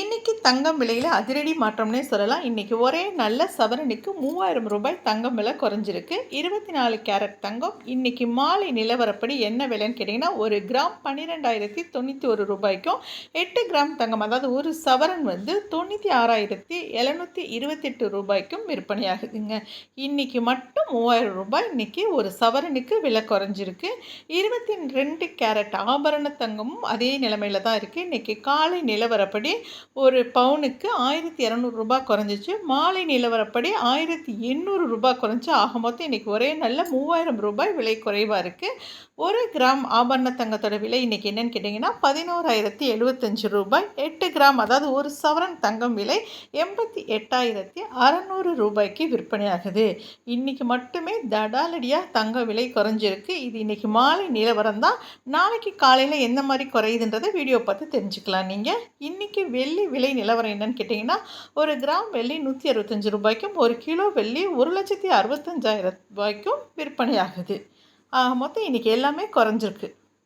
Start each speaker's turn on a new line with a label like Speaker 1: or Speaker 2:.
Speaker 1: இன்னைக்கு தங்கம் விலையில் அதிரடி மாற்றம்னே சொல்லலாம். இன்றைக்கி ஒரே நல்ல சவரனுக்கு மூவாயிரம் ரூபாய் தங்கம் விலை குறைஞ்சிருக்கு. இருபத்தி நாலு கேரட் தங்கம். இன்னைக்கு மாலை நிலவரப்படி என்ன விலைன்னு கேட்டிங்கன்னா ஒரு கிராம் பன்னிரெண்டாயிரத்தி தொண்ணூற்றி ஒரு ரூபாய்க்கும் எட்டு கிராம் தங்கம் அதாவது ஒரு சவரன் வந்து தொண்ணூற்றி ஆறாயிரத்தி எழுநூற்றி இருபத்தெட்டு ரூபாய்க்கும் விற்பனையாகுதுங்க. இன்றைக்கி மட்டும் மூவாயிரம் ரூபாய் இன்றைக்கி ஒரு சவரனுக்கு விலை குறைஞ்சிருக்கு. இருபத்தி ரெண்டு கேரட் ஆபரண தங்கமும் அதே நிலைமையில தான் இருக்குது இன்றைக்கி காலை நிலவரப்படி ஒரு பவுனுக்கு ஆயிரத்தி இரநூறுபா குறைஞ்சிச்சு. மாலை நிலவரப்படி ஆயிரத்தி எண்ணூறு ரூபாய் குறைஞ்சி ஆக மொத்தம் இன்றைக்கி ஒரே நல்ல மூவாயிரம் ரூபாய் விலை குறைவாக இருக்குது ஒரு கிராம் ஆபரண தங்கத்தோட விலை இன்றைக்கி என்னென்னு கேட்டிங்கன்னா பதினோராயிரத்தி எழுபத்தஞ்சு ரூபாய். எட்டு கிராம் அதாவது ஒரு சவரன் தங்கம் விலை எண்பத்தி எட்டாயிரத்தி அறநூறு ரூபாய்க்கு விற்பனையாகுது. இன்றைக்கி மட்டுமே தடாலடியாக தங்க விலை குறைஞ்சிருக்கு. இது இன்றைக்கி மாலை நிலவரம் தான். நாளைக்கு காலையில் எந்த மாதிரி குறையுதுன்றதை வீடியோ பார்த்து தெரிஞ்சுக்கலாம். நீங்கள் இன்றைக்கி வெளி வெள்ளி விலை நிலவரம் என்னன்னு கேட்டிங்கன்னா ஒரு கிராம் வெள்ளி நூற்றி அறுபத்தஞ்சு ரூபாய்க்கும் ஒரு கிலோ வெள்ளி ஒரு லட்சத்தி அறுபத்தஞ்சாயிரம் ரூபாய்க்கும் விற்பனையாகுது. ஆகுது மொத்தம் இன்றைக்கி எல்லாமே குறைஞ்சிருக்கு.